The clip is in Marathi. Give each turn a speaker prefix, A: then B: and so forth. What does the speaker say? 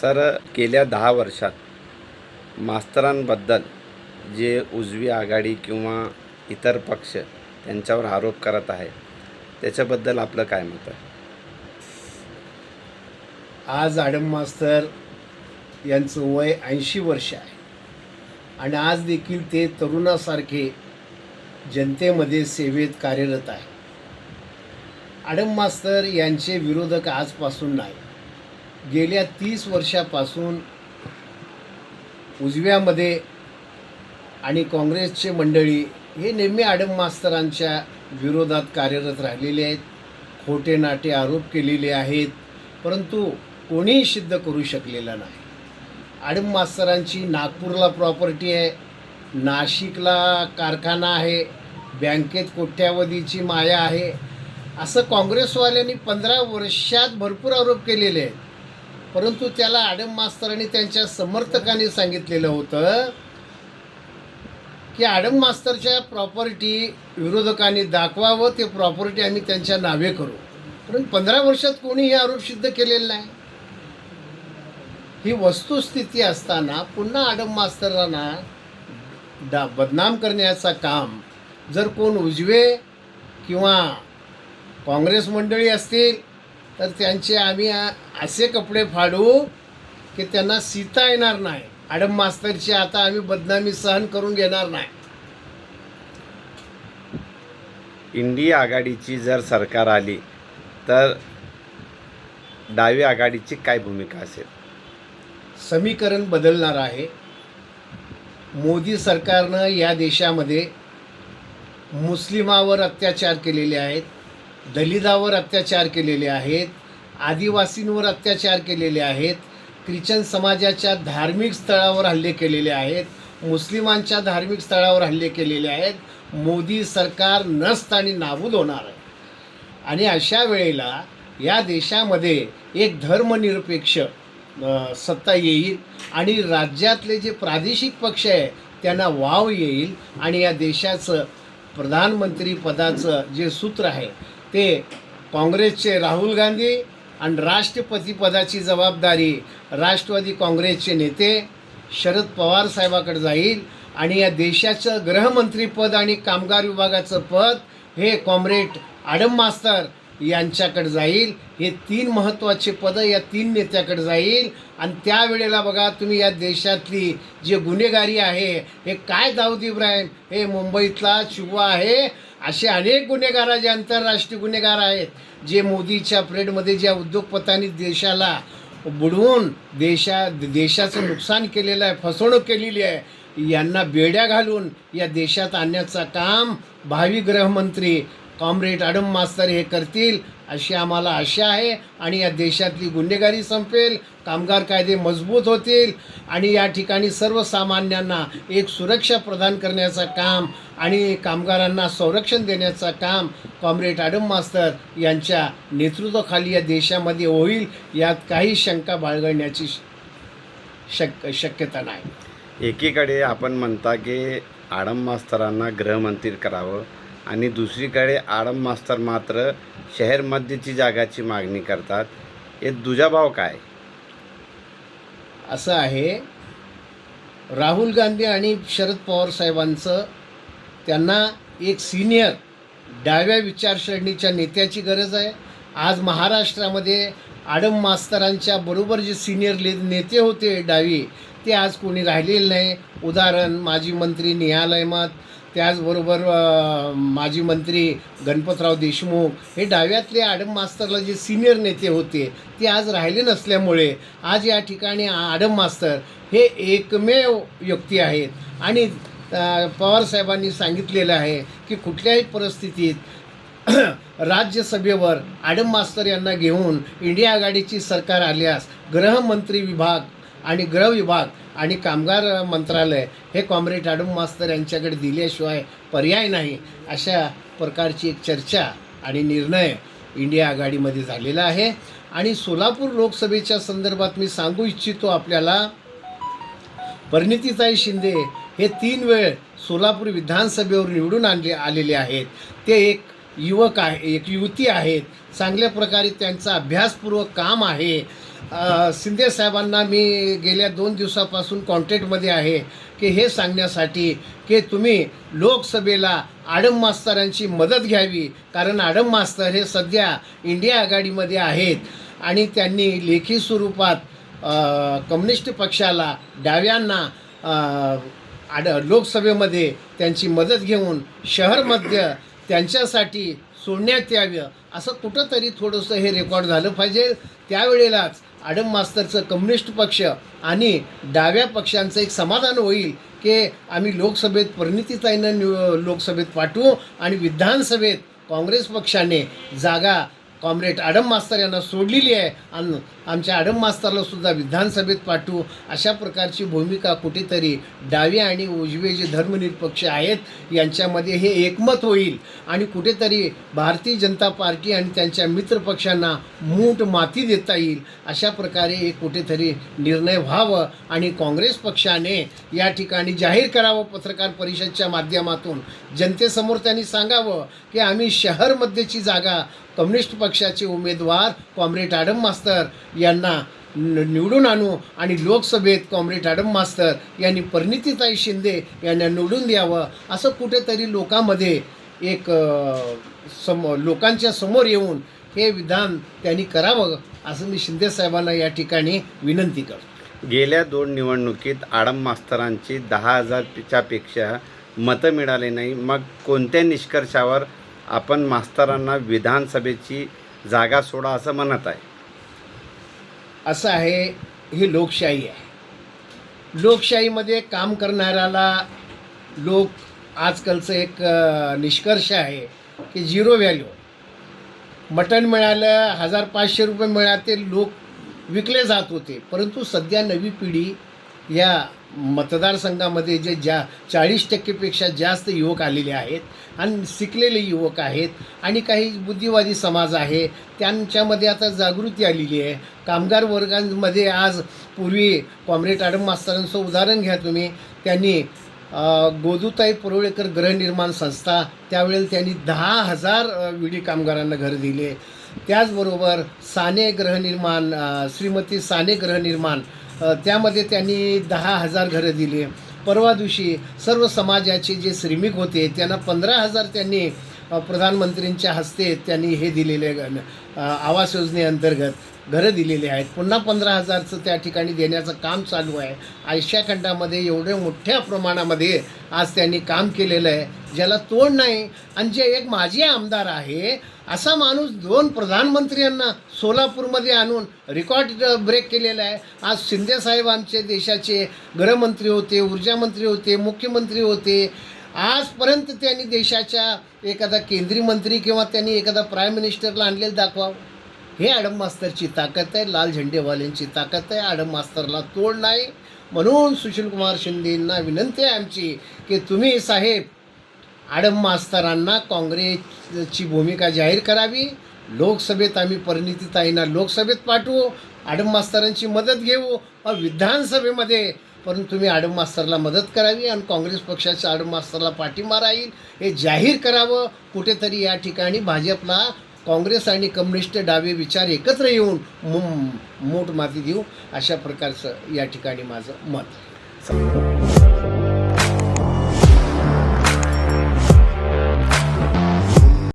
A: सर गेल्या दहा वर्षात मास्तरांबद्दल जे उजवी आघाडी किंवा इतर पक्ष त्यांच्यावर आरोप करत आहे त्याच्याबद्दल आपलं काय मत आहे?
B: आज आडम मास्तर यांचं वय ऐंशी वर्ष आहे. आणि आज देखील ते तरुणासारखे जनतेमध्ये सेवेत कार्यरत आहे आडम मास्तर यांचे विरोधक आजपासून नाही गेल्या तीस वर्षापासून उजव्यामध्ये आणि काँग्रेसचे मंडळी हे नेहमी आडम मास्तरांच्या विरोधात कार्यरत राहिलेले आहेत खोटे नाटे आरोप केलेले आहेत परंतु कोणीही सिद्ध करू शकलेला नाही. आडम मास्तरांची नागपूरला प्रॉपर्टी आहे नाशिकला कारखाना आहे बँकेत कोट्यावधीची माया आहे असं काँग्रेसवाल्यांनी पंधरा वर्षात भरपूर आरोप केलेले आहेत. परंतु त्याला आडम मास्तरांनी त्यांच्या समर्थकांनी सांगितलेलं होतं की आडम मास्तरच्या प्रॉपर्टी विरोधकांनी दाखवावं ते प्रॉपर्टी आम्ही त्यांच्या नावे करू. कारण पंधरा वर्षात कोणी हे आरोप सिद्ध केलेले नाही. ही वस्तुस्थिती असताना पुन्हा आडम मास्तरांना डा बदनाम करण्याचं काम जर कोण उजवे किंवा काँग्रेस मंडळी असतील तर त्यांचे आम्ही असे कपडे फाडू की त्यांना सीता येणार नाही. आडम मास्तरची आता आम्ही बदनामी सहन करून घेणार नाही.
A: इंडिया आघाडीची जर सरकार आली तर डावी आघाडीची काय भूमिका असेल?
B: समीकरण बदलणार आहे. मोदी सरकारनं या देशामध्ये मुस्लिमावर अत्याचार केलेले आहेत. दलितावर अत्याचार केलेले आहेत आदिवासींवर अत्याचार केलेले आहेत ख्रिश्चन समाजाच्या धार्मिक स्थळावर हल्ले केलेले आहेत मुस्लिमांच्या धार्मिक स्थळावर हल्ले केलेले आहेत मोदी सरकार नस्त आणि नाबूद होणार आहे. आणि अशा वेळेला या देशामध्ये एक धर्मनिरपेक्ष सत्ता येईल आणि राज्यातले जे प्रादेशिक पक्ष आहे त्यांना वाव येईल आणि या देशाचं प्रधानमंत्री पदाचं जे सूत्र आहे ते काँग्रेसचे राहुल गांधी आणि राष्ट्रपतीपदाची जबाबदारी राष्ट्रवादी काँग्रेसचे नेते शरद पवार साहेबाकडे जाईल आणि या देशाचं गृहमंत्रीपद आणि कामगार विभागाचं पद हे कॉम्रेड आडम मास्तर यांच्याकडे जाईल. हे तीन महत्त्वाचे पदं या तीन नेत्याकडे जाईल. आणि त्यावेळेला बघा तुम्ही या देशातली जे गुन्हेगारी आहे हे काय दाऊद इब्राहिम हे मुंबईतला शिवा आहे. असे अनेक गुन्हेगार जे आंतरराष्ट्रीय गुन्हेगार आहेत जे मोदीच्या परेडमध्ये ज्या उद्योगपतांनी देशाला बुडवून देशा देशाचं नुकसान केलेलं आहे फसवणूक केलेली आहे यांना बेड्या घालून या देशात आणण्याचं काम भावी गृहमंत्री कॉम्रेड आडम मास्तर हे करतील अशी आम्हाला आशा आहे. आणि या देशातली गुन्हेगारी संपेल कामगार कायदे मजबूत होतील. आणि या ठिकाणी सर्वसामान्यांना एक सुरक्षा प्रदान करण्याचं काम आणि कामगारांना संरक्षण देण्याचं काम कॉम्रेड आडम मास्तर यांच्या नेतृत्वाखाली या देशामध्ये होईल यात काही शंका बाळगण्याची शक शक्यता नाही.
A: एकीकडे आपण म्हणता की आडम मास्तरांना गृहमंत्री करावं आणि दुसरीकडे आडम मास्तर मात्र शहर जागाची मागणी करतात. हे दुजाभाव काय?
B: असं आहे. राहुल गांधी आणि शरद पवार साहेबांचं त्यांना एक सिनियर डाव्या विचारसरणीच्या नेत्याची गरज आहे. आज महाराष्ट्रामध्ये आडम मास्तरांच्या बरोबर जे सिनियर ले नेते होते डावी ते आज कोणी राहिलेले नाही. उदाहरण माजी मंत्री निहाल अहमद त्याचबरोबर माजी मंत्री गणपतराव देशमुख हे डाव्यातले आडम मास्तरला जे सिनियर नेते होते ते आज राहिले नसल्यामुळे आज या ठिकाणी आडम मास्तर हे एकमेव व्यक्ती आहेत. आणि पवार पवारसाहेबांनी सांगितलेलं आहे की कुठल्याही परिस्थितीत राज्यसभेवर आडम मास्तर यांना घेऊन इंडिया आघाडीची सरकार आल्यास गृहमंत्री विभाग आणि गृह विभाग आणि कामगार मंत्रालय हे कॉम्रेड आडम मास्तर यांच्याकडे दिल्याशिवाय पर्याय नाही अशा प्रकारची एक चर्चा आणि निर्णय इंडिया आघाडीमध्ये झालेला आहे. आणि सोलापूर लोकसभेच्या संदर्भात मी सांगू इच्छितो आपल्याला परिणितीताई शिंदे हे तीन वेळ सोलापूर विधानसभेवर निवडून आणले आलेले आहेत. ते एक युवक आहे एक युवती आहेत. चांगल्या प्रकारे त्यांचा अभ्यासपूर्वक काम आहे. शिंदे साहेबांना मी गेल्या दोन दिवसापासून कॉन्टॅक्टमध्ये आहे की हे सांगण्यासाठी की तुम्ही लोकसभेला आडम मास्तरांची मदत घ्यावी. कारण आडम मास्तर हे सध्या इंडिया आघाडीमध्ये आहेत आणि त्यांनी लेखी स्वरूपात कम्युनिस्ट पक्षाला डाव्यांना आड लोकसभेमध्ये त्यांची मदत घेऊन शहरमध्ये त्यांच्यासाठी सोडण्यात यावं. असं कुठंतरी थोडंसं हे रेकॉर्ड झालं पाहिजे. त्यावेळेलाच आडम मास्तरचं कम्युनिस्ट पक्ष आणि डाव्या पक्षांचं एक समाधान होईल की आम्ही लोकसभेत परिणितीताईनं निव लोकसभेत पाठवू आणि विधानसभेत काँग्रेस पक्षाने जागा कॉम्रेड आडम मास्तर यांना सोडलेली आहे. आणि आमच्या आडम मास्तरला सुद्धा विधानसभेत पाठवू. अशा प्रकारची भूमिका कुठेतरी डावे आणि उजवे जे धर्मनिरपक्ष आहेत यांच्यामध्ये हे एकमत होईल. आणि कुठेतरी भारतीय जनता पार्टी आणि त्यांच्या मित्रपक्षांना मूठ माती देता येईल. अशा प्रकारे एक कुठेतरी निर्णय व्हावं आणि काँग्रेस पक्षाने या ठिकाणी जाहीर करावं पत्रकार परिषदच्या माध्यमातून. जनतेसमोर त्यांनी सांगावं की आम्ही शहरमध्येची जागा कम्युनिस्ट पक्षाचे उमेदवार कॉम्रेड आडम मास्तर यांना निवडून आणू आणि लोकसभेत कॉम्रेड आडम मास्तर यांनी परिणितीताई शिंदे यांना निवडून द्यावं असं कुठेतरी लोकांमध्ये एक सम लोकांच्या समोर येऊन हे विधान त्यांनी करावं असं मी शिंदे साहेबांना या ठिकाणी विनंती करतो.
A: गेल्या दोन निवडणुकीत आडम मास्तरांची दहा हजारच्या पेक्षा मतं मिळाले नाही. मग कोणत्या निष्कर्षावर आपण मास्तरांना विधानसभेची जागा सोडा असं म्हणत आहे.
B: असं आहे ही लोकशाही आहे. लोकशाहीमध्ये काम करणाऱ्याला लोक आजकालचं एक निष्कर्ष आहे की झिरो व्हॅल्यू. मटण मिळालं हजार पाचशे रुपये मिळाले लोक विकले जात होते. परंतु सध्या नवी पिढी या मतदारसंघामध्ये जे ज्या चाळीस टक्केपेक्षा जास्त युवक आलेले आहेत आणि शिकलेले युवक आहेत आणि काही बुद्धिवादी समाज आहे त्यांच्यामध्ये आता जागृती आलेली आहे. कामगार वर्गांमध्ये आज पूर्वी कॉम्रेड आडम मास्तरांचं उदाहरण घ्या तुम्ही. त्यांनी गोदूताई परुळेकर गृहनिर्माण संस्था त्यावेळेला त्यांनी दहा हजार विडी कामगारांना घर दिले. त्याचबरोबर साने गृहनिर्माण श्रीमती साने गृहनिर्माण त्यामध्ये त्यांनी दहा हजार घरं दिली. परवा दिवशी सर्व समाजाचे जे श्रमिक होते त्यांना पंधरा हजार त्यांनी प्रधानमंत्र्यांच्या हस्ते त्यांनी हे दिलेले ग- आवास योजनेअंतर्गत. घरं दिलेली आहेत. पुन्हा पंधरा हजारचं त्या ठिकाणी देण्याचं काम चालू आहे. आशिया खंडामध्ये एवढे मोठ्या प्रमाणामध्ये आज त्यांनी काम केलेलं आहे ज्याला तोड नाही. आणि जे एक माजी आमदार आहे असा माणूस दोन प्रधानमंत्र्यांना सोलापूरमध्ये आणून रेकॉर्ड ब्रेक केलेला आहे. आज शिंदेसाहेब आमचे देशाचे गृहमंत्री होते ऊर्जामंत्री होते मुख्यमंत्री होते. आजपर्यंत त्यांनी देशाच्या एखादा केंद्रीय मंत्री किंवा त्यांनी एखादा प्राईम मिनिस्टरला आणलेलं दाखवावं. हे ॲडम मास्तरची ताकद आहे लाल झेंडेवाल्यांची ताकद आहे. ॲडम मास्तरला तोड नाही. म्हणून सुशीलकुमार शिंदेंना विनंती आहे आमची की तुम्ही साहेब ॲडम मास्तरांना काँग्रेसची भूमिका जाहीर करावी. लोकसभेत आम्ही परिणितीताईंना लोकसभेत पाठवू. आडम मास्तरांची मदत घेऊ. व विधानसभेमध्ये परंतु तुम्ही आडम मास्तरला मदत करावी आणि काँग्रेस पक्षाच्या आडम मास्तरला पाठिंबा राहील. हे जाहीर करावं. कुठेतरी या ठिकाणी भाजपला काँग्रेस आणि कम्युनिस्ट डावे विचार एकत्र येऊन मोठ माती देऊ अशा प्रकारचं या ठिकाणी माझं मत.